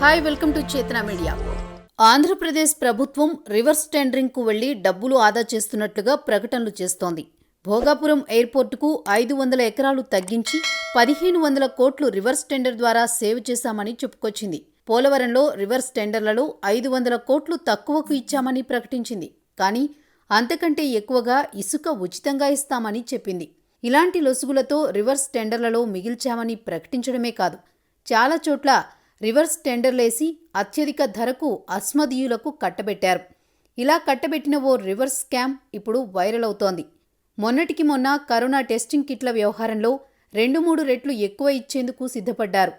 Hi welcome to Chetana media. Andhra Pradesh ప్రభుత్వం reverse టెండరింగ్కు వెళ్ళి డబ్బులు ఆదా చేస్తున్నట్లుగా ప్రకటనలు చేస్తోంది. భోగాపురం ఎయిర్పోర్టుకు ఐదు వందల ఎకరాలు తగ్గించి పదిహేను వందల కోట్లు రివర్స్ టెండర్ ద్వారా సేవ్ చేశామని చెప్పుకొచ్చింది. పోలవరంలో రివర్స్ టెండర్లలో ఐదు వందల కోట్లు తక్కువకు ఇచ్చామని ప్రకటించింది. కానీ అంతకంటే ఎక్కువగా ఇసుక ఉచితంగా ఇస్తామని చెప్పింది. ఇలాంటి లొసుగులతో రివర్స్ టెండర్లలో మిగిల్చామని ప్రకటించడమే కాదు. చాలా చోట్ల రివర్స్ టెండర్లేసి అత్యధిక ధరకు అస్మదీయులకు కట్టబెట్టారు. ఇలా కట్టబెట్టిన ఓ రివర్స్ స్కామ్ ఇప్పుడు వైరల్ అవుతోంది. మొన్నటికి మొన్న కరోనా టెస్టింగ్ కిట్ల వ్యవహారంలో రెండు మూడు రెట్లు ఎక్కువ ఇచ్చేందుకు సిద్ధపడ్డారు.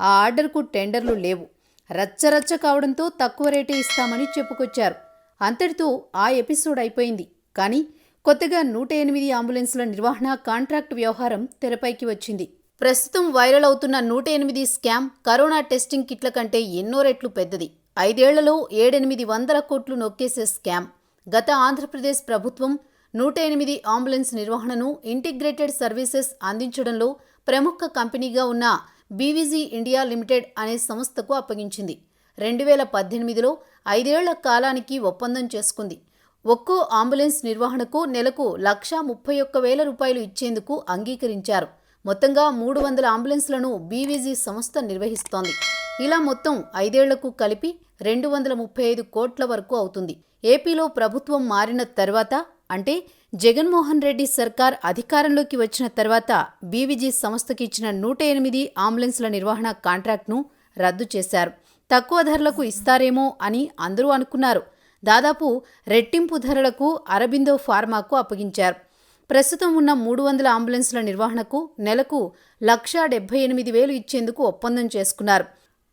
ఆ ఆర్డర్కు టెండర్లు లేవు. రచ్చరచ్చ కావడంతో తక్కువ రేటే ఇస్తామని చెప్పుకొచ్చారు. అంతటితో ఆ ఎపిసోడ్ అయిపోయింది. కానీ కొత్తగా నూట ఎనిమిది అంబులెన్స్ల నిర్వహణ కాంట్రాక్ట్ వ్యవహారం తెరపైకి వచ్చింది. ప్రస్తుతం వైరల్ అవుతున్న నూట ఎనిమిది స్కామ్ కరోనా టెస్టింగ్ కిట్ల కంటే ఎన్నో రెట్లు పెద్దది. ఐదేళ్ళలో ఏడెనిమిది వందల కోట్లు నొక్కేసే స్కామ్. గత ఆంధ్రప్రదేశ్ ప్రభుత్వం నూట ఎనిమిది అంబులెన్స్ నిర్వహణను ఇంటిగ్రేటెడ్ సర్వీసెస్ అందించడంలో ప్రముఖ కంపెనీగా ఉన్న బీవీజీ ఇండియా లిమిటెడ్ అనే సంస్థకు అప్పగించింది. రెండు వేల పద్దెనిమిదిలో ఐదేళ్ళ కాలానికి ఒప్పందం చేసుకుంది. ఒక్కో అంబులెన్స్ నిర్వహణకు నెలకు లక్షా ముప్పై ఒక్క వేల రూపాయలు ఇచ్చేందుకు అంగీకరించారు. మొత్తంగా మూడు వందల అంబులెన్స్లను బీవీజీ సంస్థ నిర్వహిస్తోంది. ఇలా మొత్తం ఐదేళ్ళకు కలిపి రెండు వందల ముప్పై ఐదు కోట్ల వరకు అవుతుంది. ఏపీలో ప్రభుత్వం మారిన తర్వాత అంటే జగన్మోహన్ రెడ్డి సర్కార్ అధికారంలోకి వచ్చిన తర్వాత బీవీజీ సంస్థకి ఇచ్చిన నూట ఎనిమిది అంబులెన్స్ల నిర్వహణ కాంట్రాక్ట్ను రద్దు చేశారు. తక్కువ ధరలకు ఇస్తారేమో అని అందరూ అనుకున్నారు. దాదాపు రెట్టింపు ధరలకు అరబిందో ఫార్మాకు అప్పగించారు. ప్రస్తుతం ఉన్న మూడు వందల అంబులెన్స్ల నిర్వహణకు నెలకు లక్షా డెబ్బై ఎనిమిది వేలు ఇచ్చేందుకు ఒప్పందం చేసుకున్నారు.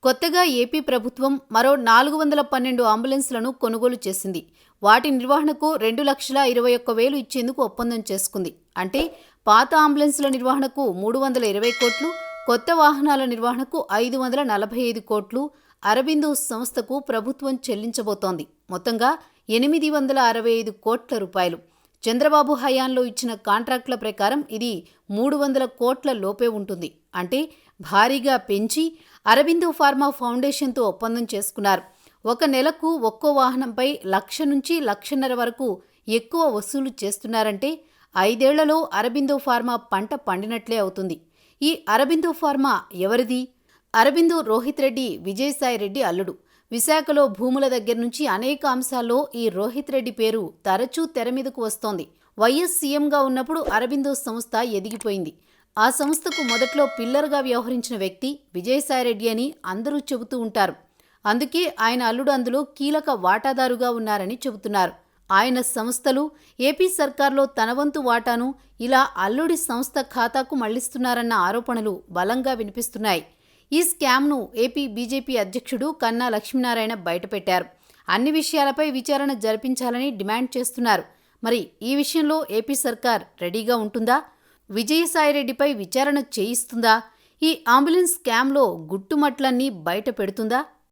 కొత్తగా ఏపీ ప్రభుత్వం మరో నాలుగు వందల పన్నెండు అంబులెన్స్లను కొనుగోలు చేసింది. వాటి నిర్వహణకు రెండు లక్షల ఇరవై ఒక్క వేలు ఇచ్చేందుకు ఒప్పందం చేసుకుంది. అంటే పాత అంబులెన్స్ల నిర్వహణకు మూడు వందల ఇరవై కోట్లు కొత్త వాహనాల నిర్వహణకు ఐదు వందల నలభై ఐదు కోట్లు అరబిందు సంస్థకు ప్రభుత్వం చెల్లించబోతోంది. మొత్తంగా ఎనిమిది వందల అరవై ఐదు కోట్ల రూపాయలు. చంద్రబాబు హయాంలో ఇచ్చిన కాంట్రాక్టుల ప్రకారం ఇది మూడు వందల కోట్ల లోపే ఉంటుంది. అంటే భారీగా పెంచి అరబిందో ఫార్మా ఫౌండేషన్తో ఒప్పందం చేసుకున్నారు. ఒక నెలకు ఒక్కో వాహనంపై లక్ష నుంచి లక్షన్నర వరకు ఎక్కువ వసూలు చేస్తున్నారంటే ఐదేళ్ళలో అరబిందో ఫార్మా పంట పండినట్లే అవుతుంది. ఈ అరబిందో ఫార్మా ఎవరిది? అరబిందో రోహిత్ రెడ్డి విజయసాయి రెడ్డి అల్లుడు. విశాఖలో భూముల దగ్గర నుంచి అనేక అంశాల్లో ఈ రోహిత్ రెడ్డి పేరు తరచూ తెర మీదకు వస్తోంది. వైఎస్ సీఎంగా ఉన్నప్పుడు అరబిందో సంస్థ ఎదిగిపోయింది. ఆ సంస్థకు మొదట్లో పిల్లర్గా వ్యవహరించిన వ్యక్తి విజయసాయిరెడ్డి అని అందరూ చెబుతూ ఉంటారు. అందుకే ఆయన అల్లుడు అందులో కీలక వాటాదారుగా ఉన్నారని చెబుతున్నారు. ఆయన సంస్థలు ఏపీ సర్కార్లో తన వంతు వాటాను ఇలా అల్లుడి సంస్థ ఖాతాకు మళ్ళిస్తున్నారన్న ఆరోపణలు బలంగా వినిపిస్తున్నాయి. ఈ స్కామ్ను ఏపీ బీజేపీ అధ్యక్షుడు కన్నా లక్ష్మీనారాయణ బయటపెట్టారు. అన్ని విషయాలపై విచారణ జరిపించాలని డిమాండ్ చేస్తున్నారు. మరి ఈ విషయంలో ఏపీ సర్కార్ రెడీగా ఉంటుందా? విజయసాయిరెడ్డిపై విచారణ చేయిస్తుందా? ఈ అంబులెన్స్ స్కామ్లో గుట్టుమట్లన్నీ బయట పెడుతుందా?